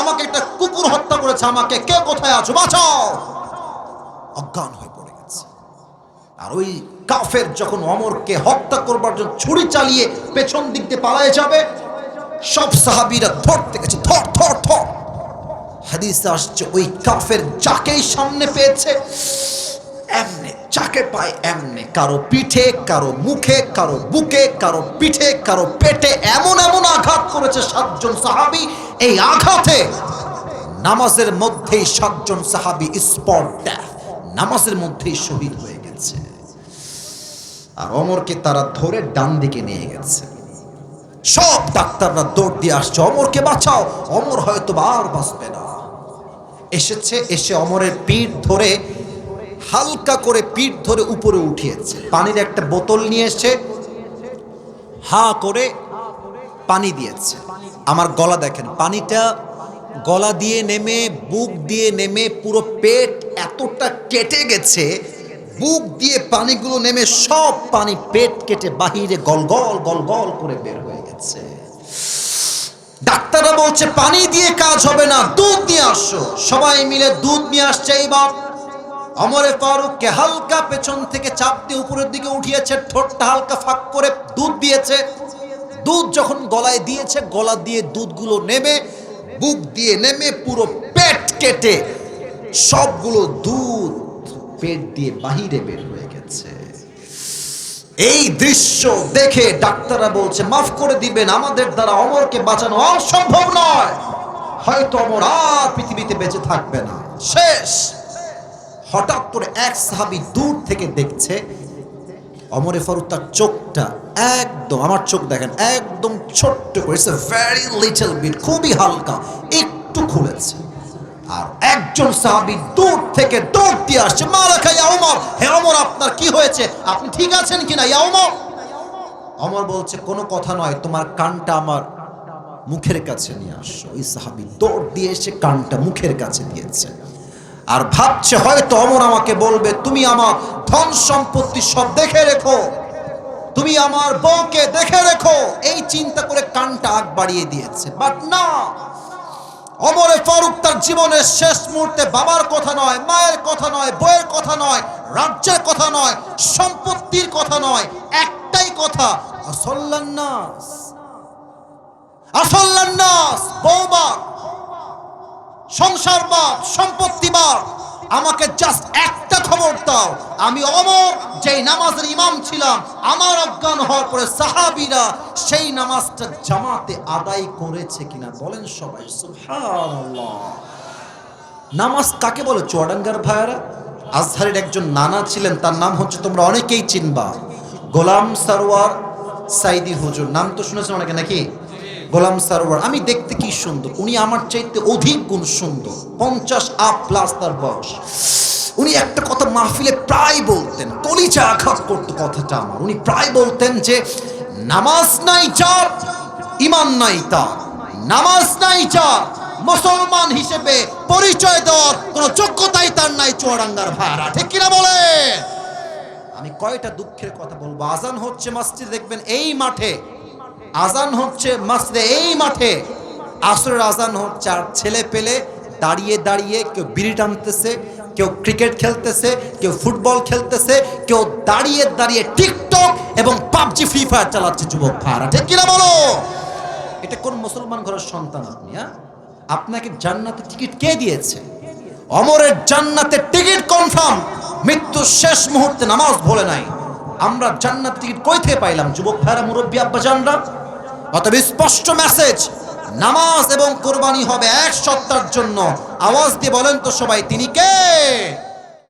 আমাকে একটা কুকুর হত্যা করেছে, আমাকে কে কোথায় আছো বাঁচাও। অজ্ঞান হয়ে পড়ে গেছে। আর ওই কাফের যখন অমরকে হত্যা করবার জন্য ছুরি চালিয়ে পেছন দিক দিয়ে পালায় যাবে, সব সাহাবীরা ধরতে গেছে, ধর ধর ধর। হাদিসে আসছে, ওই কাফের যাকেই সামনে পেয়েছে যাকে পায় এমনে। কারও পিঠে, কারও মুখে, কারও বুকে, কারও পিঠে, কারও পেটে এমন এমন আঘাত করেছে সাতজন সাহাবী। এই আঘাতে নামাজের মধ্যেই সাতজন সাহাবী স্পট নামাজের মধ্যেই শহীদ হয়ে গেছে। আর অমরকে তারা ধরে ডান দিকে নিয়ে গেছে। সব ডাক্তাররা দৌড় দিয়ে আসছে, অমরকে বাঁচাও, অমর হয়তো বা আর বাঁচবে না। এসেছে, এসে অমরের পিঠ ধরে হালকা করে পিঠ ধরে উপরে উঠিয়েছে। পানির একটা বোতল নিয়ে এসে হা করে পানি দিয়েছে। আমার গলা দেখেন, পানিটা গলা দিয়ে নেমে, বুক দিয়ে নেমে, পুরো পেট এতটা কেটে গেছে, বুক দিয়ে পানিগুলো নেমে সব পানি পেট কেটে বাহিরে গলগল গলগল করে বের হয়ে গেছে। ডাক্তাররা বলছে, পানি দিয়ে কাজ হবে না, দুধ নিয়ে আসো। সবাই মিলে দুধ নিয়ে আসছে এইবার অমরে ফারুককে হালকা পেছন থেকে চাপ দিয়ে উপরের দিকে উঠিয়েছে, ঠোঁটটা হালকা ফাঁক করে দুধ দিয়েছে। দুধ যখন গলায় দিয়েছে, গলা দিয়ে দুধগুলো নেমে, বুক দিয়ে নেমে পুরো পেট কেটে সবগুলো দুধ পেট দিয়ে বাহিরে বের হয়ে গেছে। এই দৃশ্য দেখে ডাক্তাররা বলছে, মাফ করে দিবেন, আমাদের দ্বারা অমরকে বাঁচানো অসম্ভব নয়। হয়তো অমর আর পৃথিবীতে বেঁচে থাকবে না। শেষ। হঠাৎ করে এক সাহাবি দূর থেকে দেখছে, অমরে ফারুক তার চোখটা একদম, আমার চোখ দেখেন, একদম ছোট্ট করে ইটস ভেরি লিটল বিট খুবই হালকা, একটু খুলেছে। আর একজন সাহাবি দূর থেকে দৌড় দিয়ে আসছে, মালাকা ইয়া ওমর, হে অমর আপনার কি হয়েছে? আপনি ঠিক আছেন কিনা ইয়া ওমর? অমর বলছে, কোনো কথা নয়, তোমার কানটা আমার মুখের কাছে নিয়ে আসো। ওই সাহাবি দৌড় দিয়ে এসে কানটা মুখের কাছে দিয়েছে। আর ভাবছে হয়তো অমর আমাকে বলবে, তুমি আমার ধন সম্পত্তি সব দেখে রেখো। তুমি আমার বউকে দেখে রেখো। এই চিন্তা করে কানটা আগ বাড়িয়ে দিয়েছে। বাট না, অমরে ফারুক তার জীবনের শেষ মুহূর্তে বাবার কথা নয়, মায়ের কথা নয় বইয়ের কথা নয়, রাজ্যের কথা নয়, সম্পত্তির কথা নয়, একটাই কথা আসল্লান্নাস আসল্লান্নাস সংসার বাপ সম্পত্তি বাপ আমাকে জাস্ট একটা খবর দাও। আমি অমর, যেই নামাজের ইমাম ছিলাম, আমার অজ্ঞান হওয়ার পরে সাহাবিরা সেই নামাজটা জামাতে আদায় করেছে কিনা বলেন সবাই নামাজ কাকে বলে, চুয়াডাঙ্গার ভাইয়ারা? আজহারের একজন নানা ছিলেন, তার নাম হচ্ছে তোমরা অনেকেই চিনবা। গোলাম সারোয়ার সাইদি হুজুর, নাম তো শুনেছেন অনেকে নাকি? গোলাম সারোয়ার, আমি দেখতে কি সুন্দর? উনি আমার চাইতে অধিক গুণ সুন্দর। পঞ্চাশ আপ প্লাস তার বয়স। উনি একটা কথা মাহফিলে প্রায় বলতেন কলিচা আঘাত করতো কথাটা আমার। উনি প্রায় বলতেন যে, নামাজ নাই যার ইমান নাই তার। নামাজ নাই যার মুসলমান হিসেবে পরিচয় দেওয়ার কোনো যোগ্যতাই তার নাই চুয়াডাঙ্গার ভাড়া। ঠিক কিনা বলে? আমি কয়টা দুঃখের কথা বলব। আজান হচ্ছে, মসজিদ দেখবেন, এই মাঠে আজান হচ্ছে মসজিদে, এই মাঠে। আসরের আজান হচ্ছে আর ছেলে পেলে দাঁড়িয়ে দাঁড়িয়ে কেউ বিড়ি টানতেছে, কেউ ক্রিকেট খেলতেছে, কেউ ফুটবল খেলতেছে, কেউ দাঁড়িয়ে দাঁড়িয়ে টিকটক এবং পাবজি, ফ্রি ফায়ার চালাচ্ছে যুবক ভাড়া ঠিক কিনা বলো? এটা কোন মুসলমান ঘরের সন্তান আপনি হ্যাঁ? আপনাকে জান্নাতে টিকিট কে দিয়েছে? অমরের জান্নাতে টিকিট কনফার্ম। মৃত্যুর শেষ মুহূর্তে নামাজ ভোলে নাই। আমরা জান্নাত টিকিট কই থেকে পাইলাম? যুবক ভাইরা মুরব্বী আব্বা জানরা অতএব স্পষ্ট মেসেজ নামাজ এবং কোরবানি হবে এক সপ্তাহের জন্য। আওয়াজ দিয়ে বলেন তো সবাই, তিনি কে?